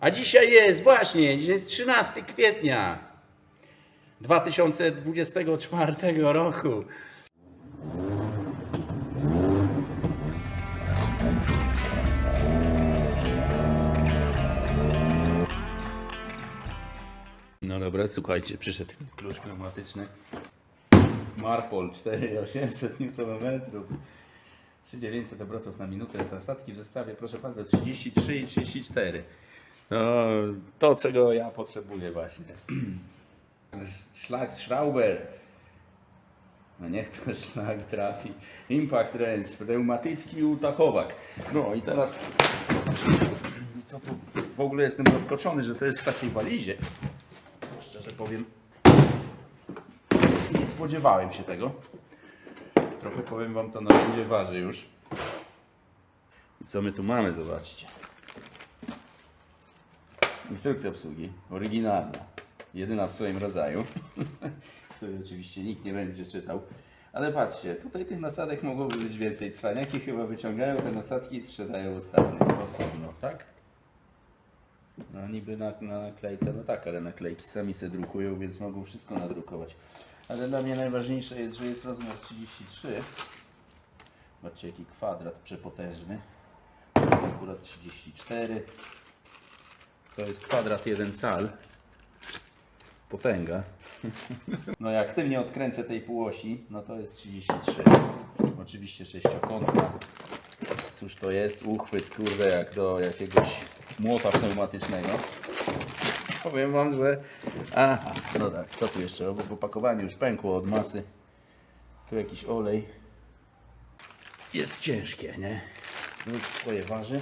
A dzisiaj jest, właśnie, dzisiaj jest 13 kwietnia 2024 roku. No dobra, słuchajcie, przyszedł klucz pneumatyczny. Marpol 4800 Nm. 3900 obrotów na minutę. Zasadki w zestawie, proszę bardzo, 33 i 34. No, to czego ja potrzebuję właśnie. Szlak Schrauber. No niech to szlak trafi. Impact Range, pneumatycki utachowak. No i teraz co tu w ogóle jestem zaskoczony, że to jest w takiej walizie. Szczerze powiem, nie spodziewałem się tego. Trochę powiem Wam, to narzędzie waży już. I co my tu mamy, zobaczcie. Instrukcja obsługi, oryginalna, jedyna w swoim rodzaju, której oczywiście nikt nie będzie czytał. Ale patrzcie, tutaj tych nasadek mogłoby być więcej. Cwaniaki chyba wyciągają te nasadki i sprzedają ostatnio osobno, tak? No niby na, na naklejce, no tak, ale naklejki sami se drukują, więc mogą wszystko nadrukować. Ale dla mnie najważniejsze jest, że jest rozmiar 33. Zobaczcie jaki kwadrat przepotężny. To jest akurat 34. To jest kwadrat 1 cal. Potęga. No jak aktywnie odkręcę tej półosi, no to jest 33. Oczywiście sześciokątna. Cóż to jest? Uchwyt, kurde, jak do jakiegoś młota pneumatycznego. Powiem Wam, że... Aha, no tak, co tu jeszcze? Obok opakowanie już pękło od masy. Tu jakiś olej. Jest ciężkie, nie? Już swoje waży.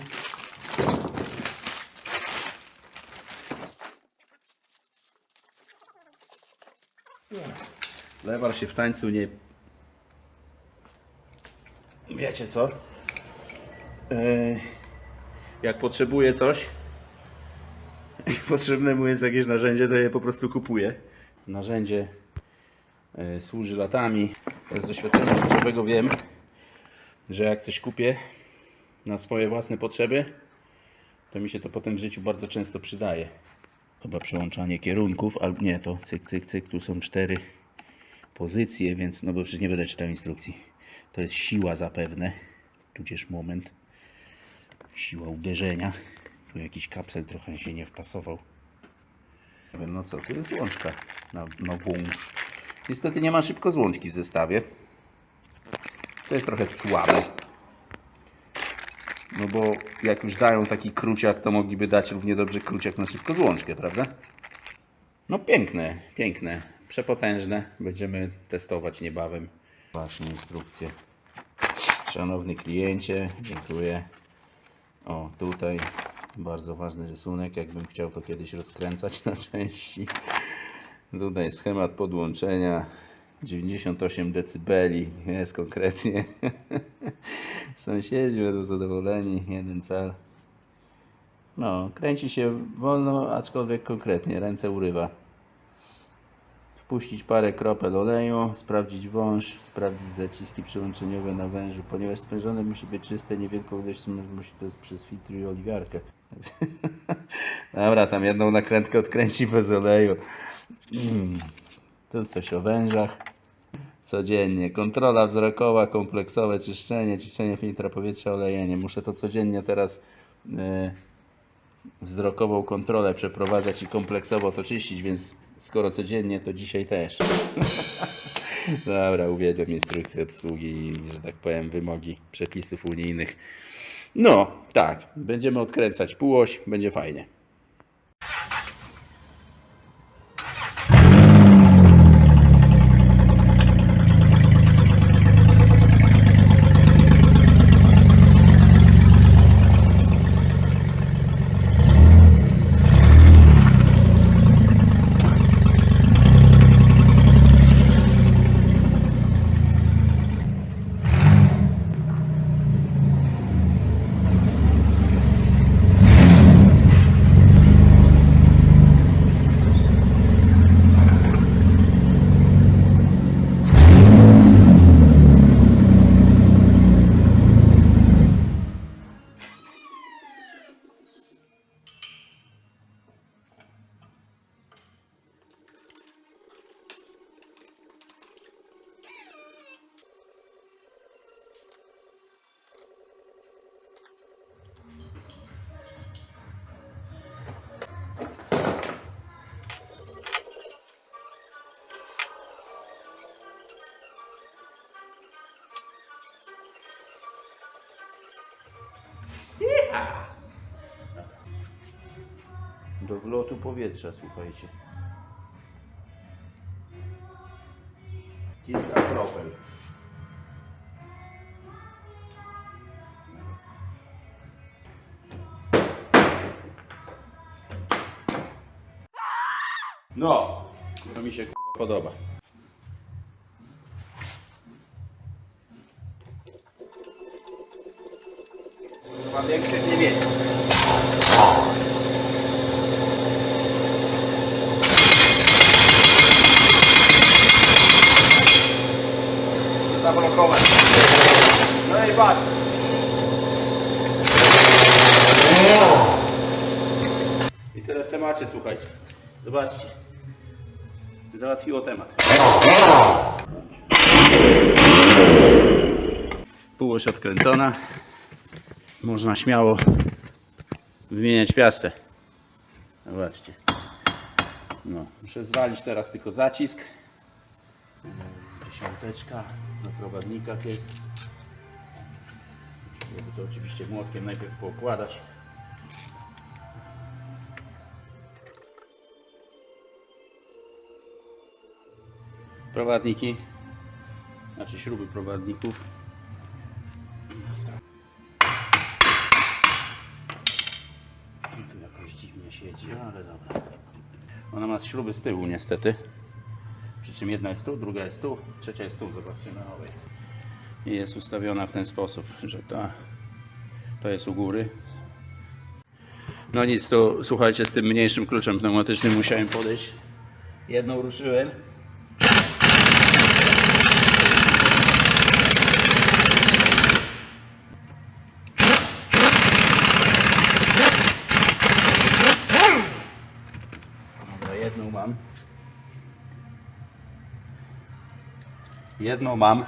Lewar się w tańcu nie... Wiecie co? Eee, jak potrzebuje coś, potrzebne mu jest jakieś narzędzie, to je po prostu kupuję. Narzędzie e, służy latami. Z doświadczenia życiowego wiem, że jak coś kupię na swoje własne potrzeby, to mi się to potem w życiu bardzo często przydaje. Chyba przełączanie kierunków, albo nie, to cyk, cyk, cyk, tu są cztery pozycje, więc no bo przecież nie będę czytał instrukcji. To jest siła zapewne, tudzież moment. Siła uderzenia. Tu jakiś kapsel trochę się nie wpasował. Nie wiem, no co, tu jest złączka na, na włącz. Niestety nie ma szybko złączki w zestawie. To jest trochę słabe. No bo jak już dają taki kruciak, to mogliby dać równie dobrze kruciak na szybko złączkę, prawda? No piękne, piękne, przepotężne. Będziemy testować niebawem. Właśnie instrukcje. Szanowny kliencie, dziękuję. O, tutaj bardzo ważny rysunek. Jakbym chciał to kiedyś rozkręcać na części. Tutaj schemat podłączenia. 98 dB jest konkretnie. Sąsiedzi będą zadowoleni. Jeden cal. No, kręci się wolno, aczkolwiek konkretnie. Ręce urywa. Wpuścić parę kropel oleju, sprawdzić wąż, sprawdzić zaciski przyłączeniowe na wężu. Ponieważ spędzone musi być czyste, niewielką ilość musi to przez filtr i oliwiarkę. Dobra, tam jedną nakrętkę odkręci bez oleju. Mm. Tu coś o wężach. Codziennie. Kontrola wzrokowa, kompleksowe czyszczenie, czyszczenie filtra powietrza, olejenie. Muszę to codziennie teraz e, wzrokową kontrolę przeprowadzać i kompleksowo to czyścić, więc skoro codziennie, to dzisiaj też. Dobra, uwielbiam instrukcje obsługi i, że tak powiem, wymogi przepisów unijnych. No, tak, będziemy odkręcać półoś, będzie fajnie. Do wlotu powietrza, słuchajcie. Kilka kropel. No, to mi się podoba. Chyba większych nie wiem. Muszę zablokować. No i patrz. I tyle w temacie, słuchajcie. Zobaczcie. Załatwiło temat. Półoś odkręcona. Można śmiało wymieniać piastę. Zobaczcie. No, muszę zwalić teraz tylko zacisk. Dziesiąteczka na prowadnikach jest. Trzeba to oczywiście młotkiem najpierw poukładać. Prowadniki, znaczy śruby prowadników. Siedzi, ale dobra. Ona ma śruby z tyłu niestety. Przy czym jedna jest tu, druga jest tu, trzecia jest tu, zobaczcie na owej. I jest ustawiona w ten sposób, że ta to jest u góry. No nic, to słuchajcie, z tym mniejszym kluczem pneumatycznym musiałem podejść. Jedną ruszyłem. Dobra, jedną mam. Jedną mam.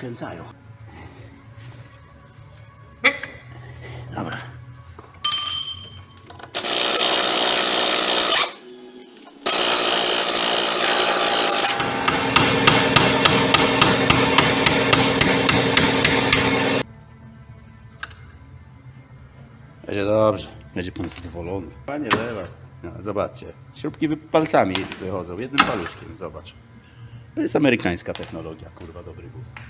Odkręcają. Dobra. Będzie dobrze. Będzie pan zadowolony. Panie lewa. No, zobaczcie. Śrubki palcami wychodzą. Jednym paluszkiem. Zobacz. To jest amerykańska technologia. Kurwa, dobry gust.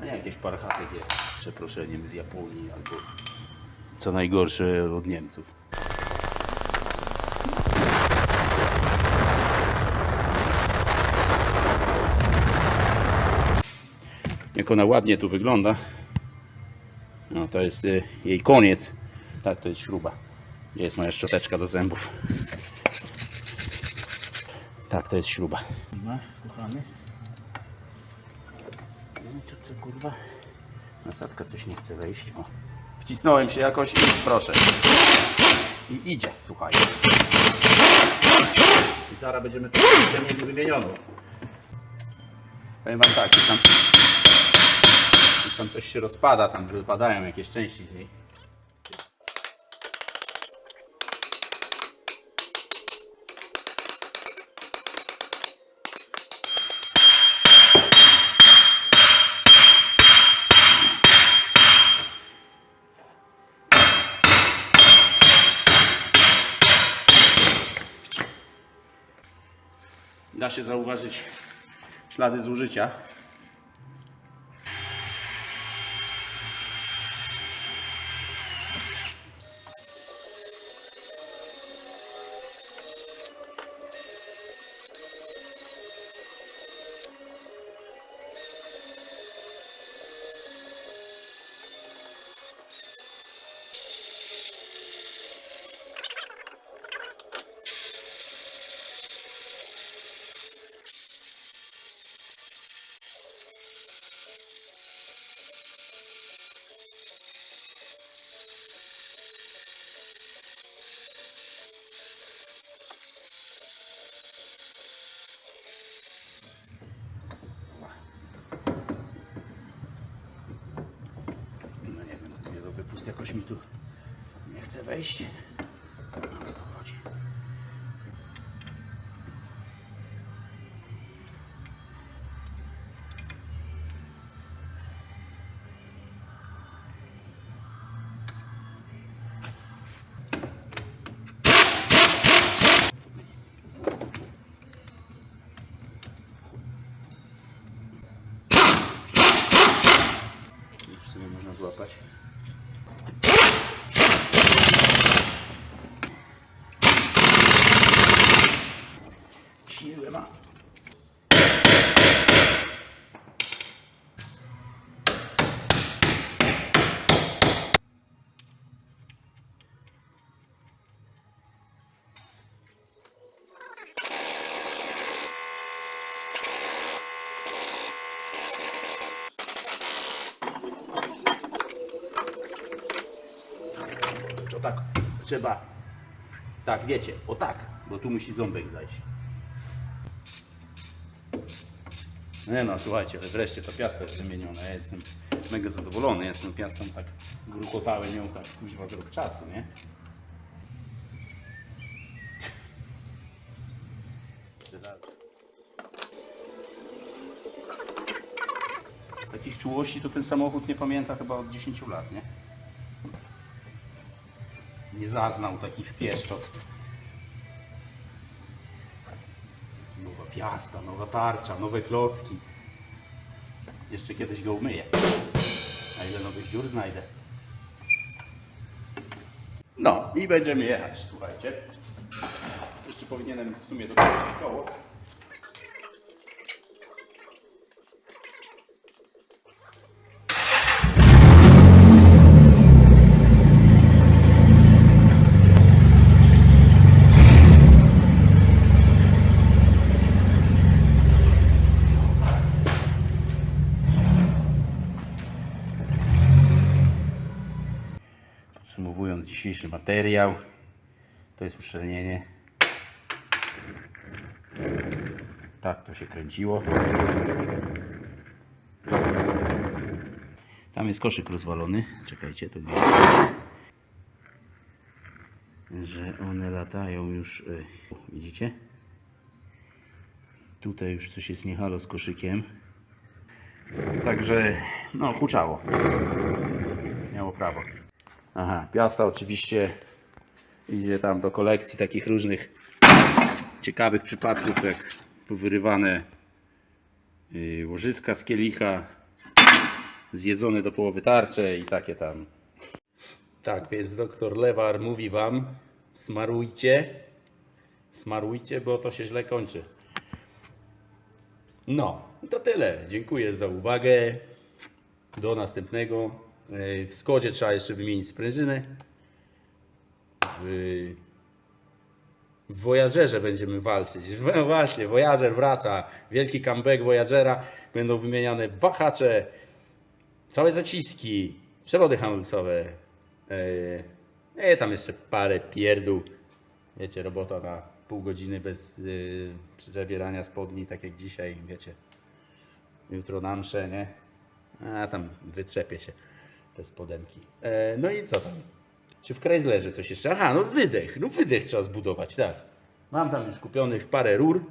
A nie jakieś parchaty przeproszeniem z Japonii albo co najgorsze od Niemców. Jak ona ładnie tu wygląda. No to jest y, jej koniec. Tak, to jest śruba. Gdzie jest moja szczoteczka do zębów? Tak, to jest śruba. Ma, kochany. No to co kurwa? Nasadka coś nie chce wejść. O. Wcisnąłem się jakoś i proszę. I idzie, słuchaj. I zaraz będziemy to mieli wymienioną. Powiem wam tak, już tam, już tam coś się rozpada, tam wypadają jakieś części z niej. Da się zauważyć ślady zużycia. Natomiast jakoś mi tu nie chce wejść. O co tu chodzi? Już w sumie można złapać. Ma. To tak trzeba. Tak, wiecie, o tak, bo tu musi ząbek zajść. Nie no, słuchajcie, wreszcie to piasta jest wymieniona. Ja jestem mega zadowolony. Ja z tą piastą tak grukotałem ją tak kuźwa z rok czasu, nie? Takich czułości to ten samochód nie pamięta chyba od 10 lat, nie? Nie zaznał takich pieszczot. Piasta, nowa tarcza, nowe klocki. Jeszcze kiedyś go umyję. A ile nowych dziur znajdę? No i będziemy jechać, słuchajcie. Jeszcze powinienem w sumie dokończyć koło. Dzisiejszy materiał, to jest uszczelnienie. Tak to się kręciło. Tam jest koszyk rozwalony. Czekajcie, to gdzieś. Że one latają już. y, Widzicie? Tutaj już coś jest niehalo z koszykiem. Także, no, huczało. Miało prawo. Aha, piasta oczywiście idzie tam do kolekcji takich różnych ciekawych przypadków, jak powyrywane yy, łożyska z kielicha, zjedzone do połowy tarcze i takie tam. Tak, więc doktor Lewar mówi Wam, smarujcie, smarujcie, bo to się źle kończy. No, to tyle. Dziękuję za uwagę. Do następnego. W Skodzie trzeba jeszcze wymienić sprężyny. W, Voyagerze będziemy walczyć. No właśnie, Voyager wraca. Wielki comeback Voyagera. Będą wymieniane wahacze, całe zaciski, przewody hamulcowe. E, tam jeszcze parę pierdół. Wiecie, robota na pół godziny bez yy, zabierania spodni, tak jak dzisiaj, wiecie. Jutro na mszę, nie? A tam wytrzepię się te spodenki. E, no i co tam? Czy w Chryslerze coś jeszcze? Aha, no wydech. No wydech trzeba zbudować, tak. Mam tam już kupionych parę rur.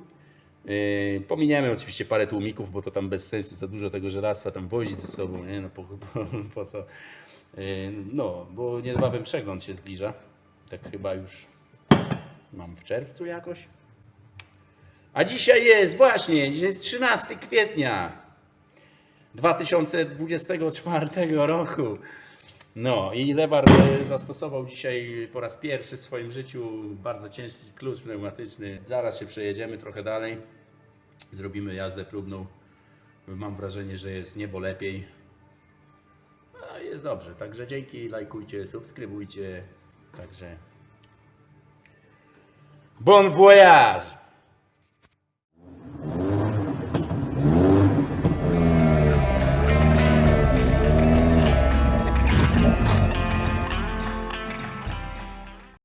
Yy, pominiemy oczywiście parę tłumików, bo to tam bez sensu za dużo tego żelastwa tam wozić ze sobą, nie? No po, po, po co? Yy, no, bo niedbawem przegląd się zbliża. Tak chyba już mam w czerwcu jakoś. A dzisiaj jest, właśnie, dzisiaj jest 13 kwietnia 2024 roku. No i Lewar e, zastosował dzisiaj po raz pierwszy w swoim życiu bardzo ciężki klucz pneumatyczny. Zaraz się przejedziemy trochę dalej. Zrobimy jazdę próbną. Mam wrażenie, że jest niebo lepiej. A jest dobrze. Także dzięki, lajkujcie, subskrybujcie. Także Bon voyage!